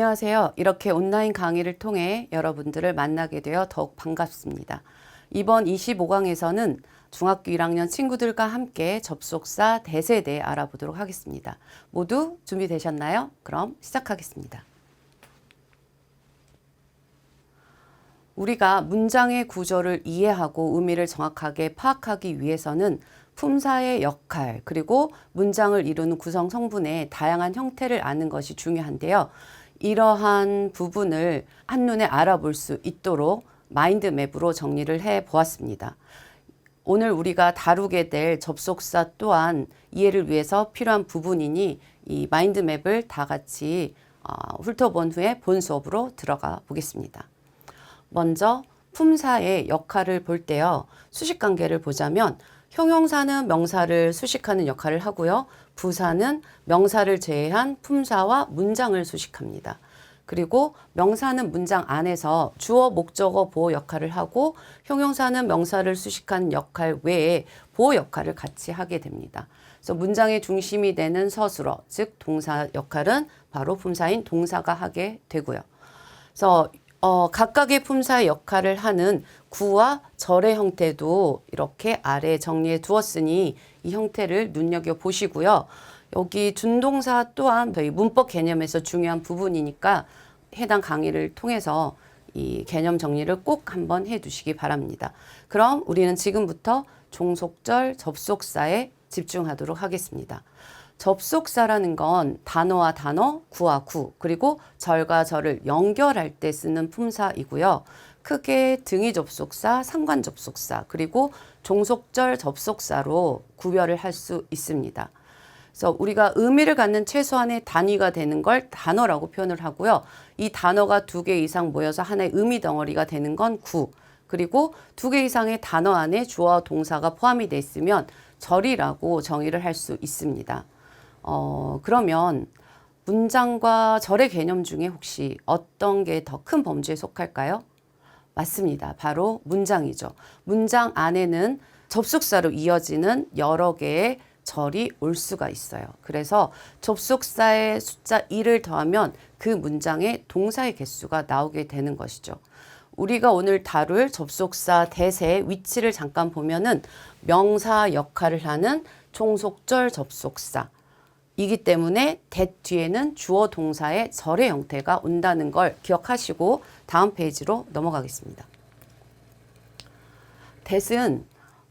안녕하세요. 이렇게 온라인 강의를 통해 여러분들을 만나게 되어 더욱 반갑습니다. 이번 25강에서는 중학교 1학년 친구들과 함께 접속사 대세대 알아보도록 하겠습니다. 모두 준비되셨나요? 그럼 시작하겠습니다. 우리가 문장의 구조를 이해하고 의미를 정확하게 파악하기 위해서는 품사의 역할, 그리고 문장을 이루는 구성 성분의 다양한 형태를 아는 것이 중요한데요. 이러한 부분을 한눈에 알아볼 수 있도록 마인드맵으로 정리를 해 보았습니다. 오늘 우리가 다루게 될 접속사 또한 이해를 위해서 필요한 부분이니 이 마인드맵을 다 같이 어, 훑어본 후에 본 수업으로 들어가 보겠습니다. 먼저 품사의 역할을 볼 때요. 수식 관계를 보자면 형용사는 명사를 수식하는 역할을 하고요. 부사는 명사를 제외한 품사와 문장을 수식합니다. 그리고 명사는 문장 안에서 주어, 목적어, 보호 역할을 하고 형용사는 명사를 수식한 역할 외에 보호 역할을 같이 하게 됩니다. 그래서 문장의 중심이 되는 서술어, 즉 동사 역할은 바로 품사인 동사가 하게 되고요. 그래서 어, 각각의 품사의 역할을 하는 구와 절의 형태도 이렇게 아래 정리해 두었으니 이 형태를 눈여겨 보시고요. 여기 준동사 또한 저희 문법 개념에서 중요한 부분이니까 해당 강의를 통해서 이 개념 정리를 꼭 한번 해 두시기 바랍니다. 그럼 우리는 지금부터 종속절 접속사에 집중하도록 하겠습니다. 접속사라는 건 단어와 단어, 구와 구, 그리고 절과 절을 연결할 때 쓰는 품사이고요. 크게 등위 접속사, 상관 접속사, 그리고 종속절 접속사로 구별을 할 수 있습니다. 그래서 우리가 의미를 갖는 최소한의 단위가 되는 걸 단어라고 표현을 하고요. 이 단어가 두 개 이상 모여서 하나의 의미 덩어리가 되는 건 구. 그리고 두 개 이상의 단어 안에 주어와 동사가 포함이 돼 있으면 절이라고 정의를 할 수 있습니다. 어, 그러면 문장과 절의 개념 중에 혹시 어떤 게 더 큰 범주에 속할까요? 맞습니다. 바로 문장이죠. 문장 안에는 접속사로 이어지는 여러 개의 절이 올 수가 있어요. 그래서 접속사의 숫자 1을 더하면 그 문장의 동사의 개수가 나오게 되는 것이죠. 우리가 오늘 다룰 접속사 대세의 위치를 잠깐 보면은 명사 역할을 하는 종속절 접속사. 이기 때문에 that 뒤에는 주어 동사의 절의 형태가 온다는 걸 기억하시고 다음 페이지로 넘어가겠습니다. that은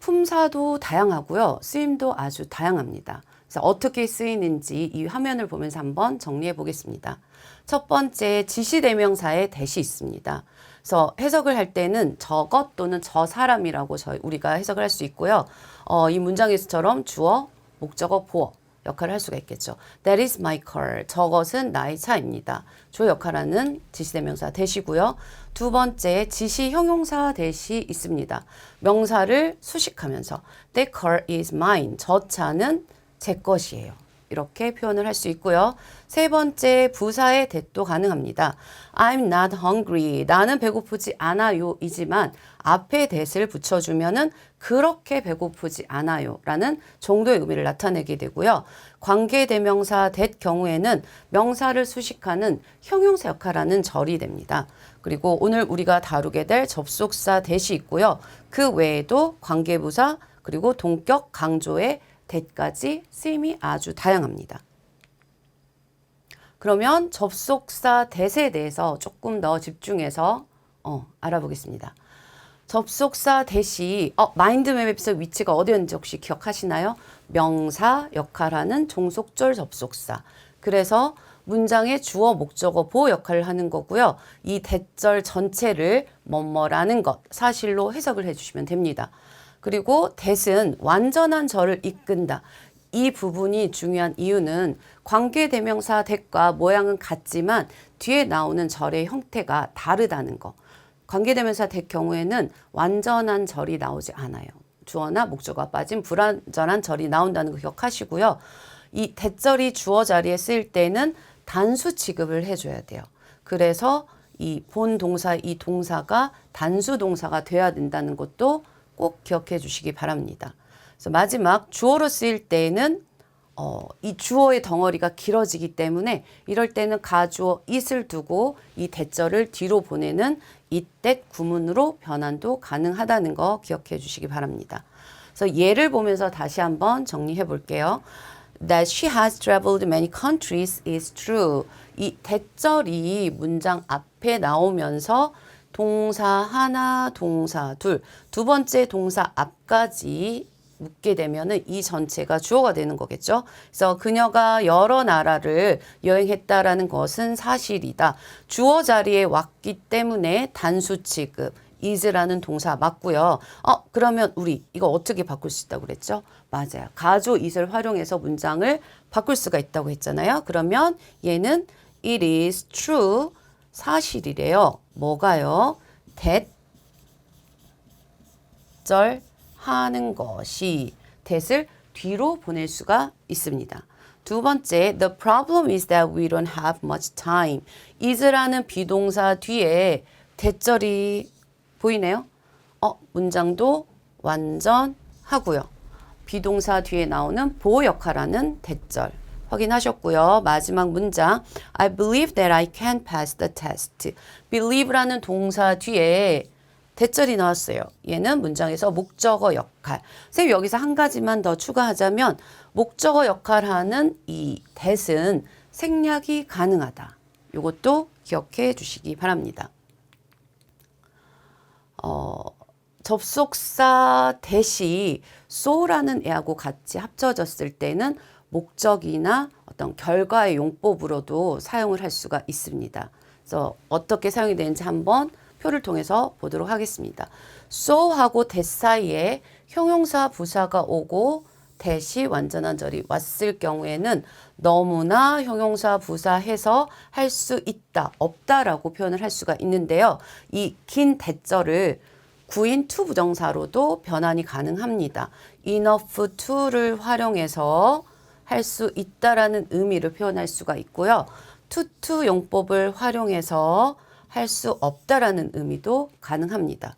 품사도 다양하고요. 쓰임도 아주 다양합니다. 그래서 어떻게 쓰이는지 이 화면을 보면서 한번 정리해 보겠습니다. 첫 번째 지시대명사의 that이 있습니다. 그래서 해석을 할 때는 저것 또는 저 사람이라고 저희 우리가 해석을 할 수 있고요. 어, 이 문장에서처럼 주어, 목적어, 보어 역할을 할 수가 있겠죠. That is my car. 저것은 나의 차입니다. 주어 역할하는 지시대명사 대시고요. 두 번째 지시 형용사 대시 있습니다. 명사를 수식하면서 That car is mine. 저 차는 제 것이에요. 이렇게 표현을 할 수 있고요. 세 번째 부사의 대도 가능합니다. I'm not hungry. 나는 배고프지 않아요. 이지만 앞에 대를 붙여주면은 그렇게 배고프지 않아요. 라는 정도의 의미를 나타내게 되고요. 관계대명사 대 경우에는 명사를 수식하는 형용사 역할하는 절이 됩니다. 그리고 오늘 우리가 다루게 될 접속사 대시 있고요. 그 외에도 관계부사 그리고 동격 강조의 대까지 쓰임이 아주 다양합니다. 그러면 접속사 대세에 대해서 조금 더 집중해서 어, 알아보겠습니다. 접속사 대시 어, 마인드맵에서 위치가 어디였는지 혹시 기억하시나요? 명사 역할하는 종속절 접속사. 그래서 문장의 주어, 목적어, 보호 역할을 하는 거고요. 이 대절 전체를 뭐뭐라는 것, 사실로 해석을 해주시면 됩니다. 그리고 대은 완전한 절을 이끈다. 이 부분이 중요한 이유는 관계대명사 대과 모양은 같지만 뒤에 나오는 절의 형태가 다르다는 거. 관계대명사 대 경우에는 완전한 절이 나오지 않아요. 주어나 목적어가 빠진 불완전한 절이 나온다는 거 기억하시고요. 이 대절이 주어 자리에 쓰일 때는 단수 취급을 해줘야 돼요. 그래서 이 본 동사, 이 동사가 단수 동사가 돼야 된다는 것도 꼭 기억해 주시기 바랍니다. 그래서 마지막 주어로 쓰일 때에는 어, 이 주어의 덩어리가 길어지기 때문에 이럴 때는 가주어 it을 두고 이 대절을 뒤로 보내는 이때 구문으로 변환도 가능하다는 거 기억해 주시기 바랍니다. 그래서 예를 보면서 다시 한번 정리해 볼게요. That she has traveled many countries is true. 이 대절이 문장 앞에 나오면서 동사 하나, 동사 둘, 두 번째 동사 앞까지 묻게 되면은 이 전체가 주어가 되는 거겠죠. 그래서 그녀가 여러 나라를 여행했다라는 것은 사실이다. 주어 자리에 왔기 때문에 단수 취급 is라는 동사 맞고요. 어 그러면 우리 이거 어떻게 바꿀 수 있다고 그랬죠? 맞아요. 가조 is를 활용해서 문장을 바꿀 수가 있다고 했잖아요. 그러면 얘는 it is true 사실이래요. 뭐가요? that 절 하는 것이 that을 뒤로 보낼 수가 있습니다. 두 번째, the problem is that we don't have much time. is라는 비동사 뒤에 대절이 보이네요. 어, 문장도 완전하고요. 비동사 뒤에 나오는 보호 역할하는 대절 확인하셨고요. 마지막 문장 I believe that I can pass the test. believe라는 동사 뒤에 대절이 나왔어요. 얘는 문장에서 목적어 역할. 선생님 여기서 한 가지만 더 추가하자면 목적어 역할하는 이 that은 생략이 가능하다. 이것도 기억해 주시기 바랍니다. 어, 접속사 대시 so라는 애하고 같이 합쳐졌을 때는 목적이나 어떤 결과의 용법으로도 사용을 할 수가 있습니다. 그래서 어떻게 사용이 되는지 한번 표를 통해서 보도록 하겠습니다. so하고 that 사이에 형용사 부사가 오고 대시 완전한 절이 왔을 경우에는 너무나 형용사 부사해서 할 수 있다, 없다라고 표현을 할 수가 있는데요. 이 긴 대절을 구인 to 부정사로도 변환이 가능합니다. enough to를 활용해서 할 수 있다라는 의미를 표현할 수가 있고요. to to 용법을 활용해서 할 수 없다라는 의미도 가능합니다.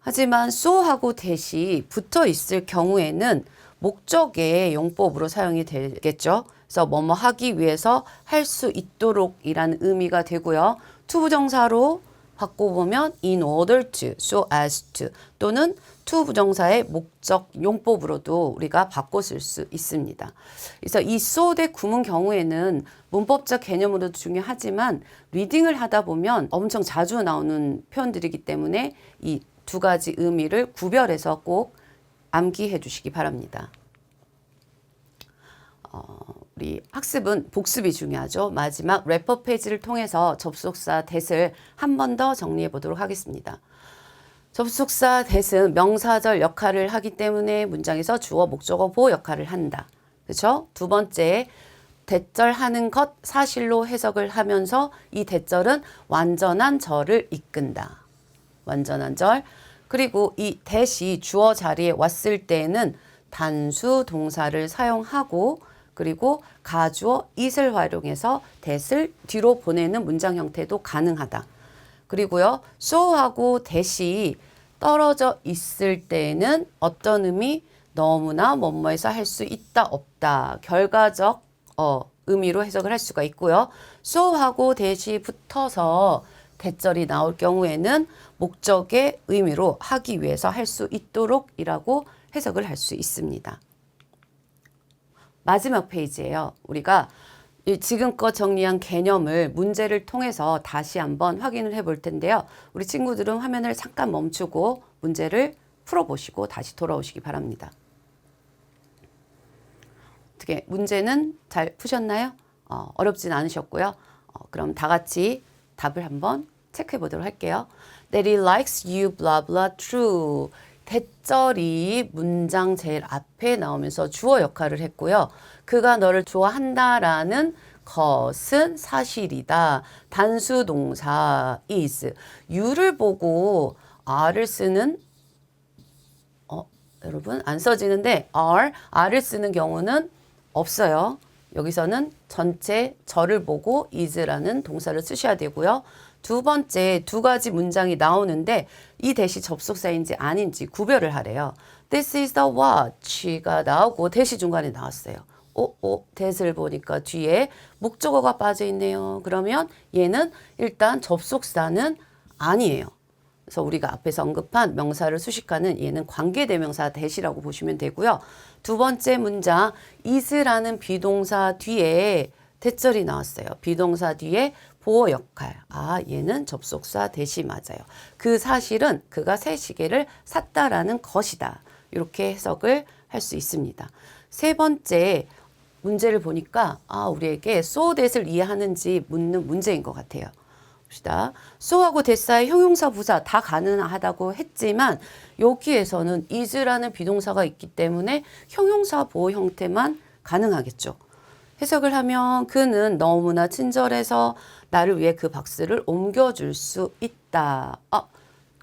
하지만 so하고 that이 붙어 있을 경우에는 목적의 용법으로 사용이 되겠죠. 그래서 뭐뭐 하기 위해서 할 수 있도록이라는 의미가 되고요. to 부정사로 바꿔보면 in order to, so as to 또는 to 부정사의 목적 용법으로도 우리가 바꿔 쓸 수 있습니다. 그래서 이 so 대 구문 경우에는 문법적 개념으로도 중요하지만 리딩을 하다 보면 엄청 자주 나오는 표현들이기 때문에 이 두 가지 의미를 구별해서 꼭 암기해 주시기 바랍니다. 어, 우리 학습은 복습이 중요하죠. 마지막 래퍼 페이지를 통해서 접속사 that을 한 번 더 정리해 보도록 하겠습니다. 접속사 that은 명사절 역할을 하기 때문에 문장에서 주어, 목적어, 보호 역할을 한다. 그렇죠? 두 번째, 대절하는 것 사실로 해석을 하면서 이 대절은 완전한 절을 이끈다. 완전한 절. 그리고 이 대시 주어 자리에 왔을 때는 단수 동사를 사용하고 그리고 가주어 it을 활용해서 that을 뒤로 보내는 문장 형태도 가능하다. 그리고요, so하고 that이 떨어져 있을 때는 어떤 의미? 너무나 뭐뭐해서 할 수 있다, 없다. 결과적 어, 의미로 해석을 할 수가 있고요. so하고 that이 붙어서 대절이 나올 경우에는 목적의 의미로 하기 위해서 할 수 있도록이라고 해석을 할 수 있습니다. 마지막 페이지예요. 우리가 지금껏 정리한 개념을 문제를 통해서 다시 한번 확인을 해 볼 텐데요. 우리 친구들은 화면을 잠깐 멈추고 문제를 풀어보시고 다시 돌아오시기 바랍니다. 어떻게 문제는 잘 푸셨나요? 어, 어렵진 않으셨고요. 어, 그럼 다 같이 답을 한번 체크해 보도록 할게요. That he likes you, blah blah, true. 대절이 문장 제일 앞에 나오면서 주어 역할을 했고요. 그가 너를 좋아한다라는 것은 사실이다. 단수 동사 is. you를 보고 are를 쓰는 어, 여러분 안 써지는데 are, are를 쓰는 경우는 없어요. 여기서는 전체 저를 보고 is라는 동사를 쓰셔야 되고요. 두 번째 두 가지 문장이 나오는데 이 대시 접속사인지 아닌지 구별을 하래요. This is the watch가 나오고 대시 중간에 나왔어요. 어, 어, that을 보니까 뒤에 목적어가 빠져 있네요. 그러면 얘는 일단 접속사는 아니에요. 그래서 우리가 앞에서 언급한 명사를 수식하는 얘는 관계대명사 that이라고 보시면 되고요. 두 번째 문장 is라는 비동사 뒤에 대절이 나왔어요. 비동사 뒤에 보호 역할. 아, 얘는 접속사 대시 맞아요. 그 사실은 그가 새 시계를 샀다라는 것이다. 이렇게 해석을 할 수 있습니다. 세 번째 문제를 보니까 아, 우리에게 so that을 이해하는지 묻는 문제인 것 같아요. 봅시다. so하고 that사의 형용사 부사 다 가능하다고 했지만 여기에서는 is라는 비동사가 있기 때문에 형용사 보호 형태만 가능하겠죠. 해석을 하면 그는 너무나 친절해서 나를 위해 그 박스를 옮겨줄 수 있다. 아,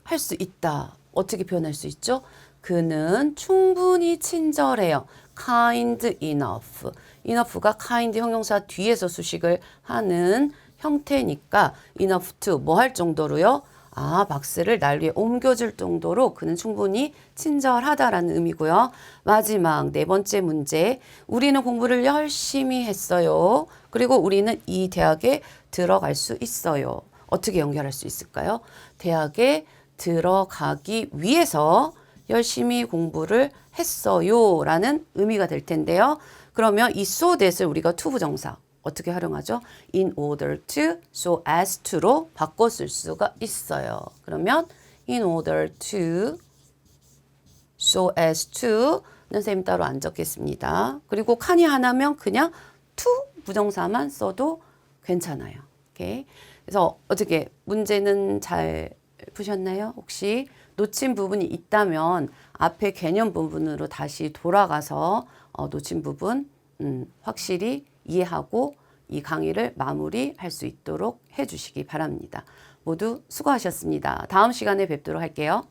할 수 있다. 어떻게 표현할 수 있죠? 그는 충분히 친절해요. kind enough. enough가 kind 형용사 뒤에서 수식을 하는 형태니까 enough to 뭐 할 정도로요? 아, 박스를 날 위해 옮겨줄 정도로 그는 충분히 친절하다라는 의미고요. 마지막 네 번째 문제. 우리는 공부를 열심히 했어요. 그리고 우리는 이 대학에 들어갈 수 있어요. 어떻게 연결할 수 있을까요? 대학에 들어가기 위해서 열심히 공부를 했어요. 라는 의미가 될 텐데요. 그러면 이 so that을 우리가 to 부정사 어떻게 활용하죠? in order to, so as to로 바꿔 쓸 수가 있어요. 그러면 in order to, so as to는 선생님 따로 안 적겠습니다. 그리고 칸이 하나면 그냥 to 부정사만 써도 괜찮아요. 오케이. 그래서 어떻게 문제는 잘 푸셨나요? 혹시 놓친 부분이 있다면 앞에 개념 부분으로 다시 돌아가서 어, 놓친 부분 음, 확실히 이해하고 이 강의를 마무리할 수 있도록 해주시기 바랍니다. 모두 수고하셨습니다. 다음 시간에 뵙도록 할게요.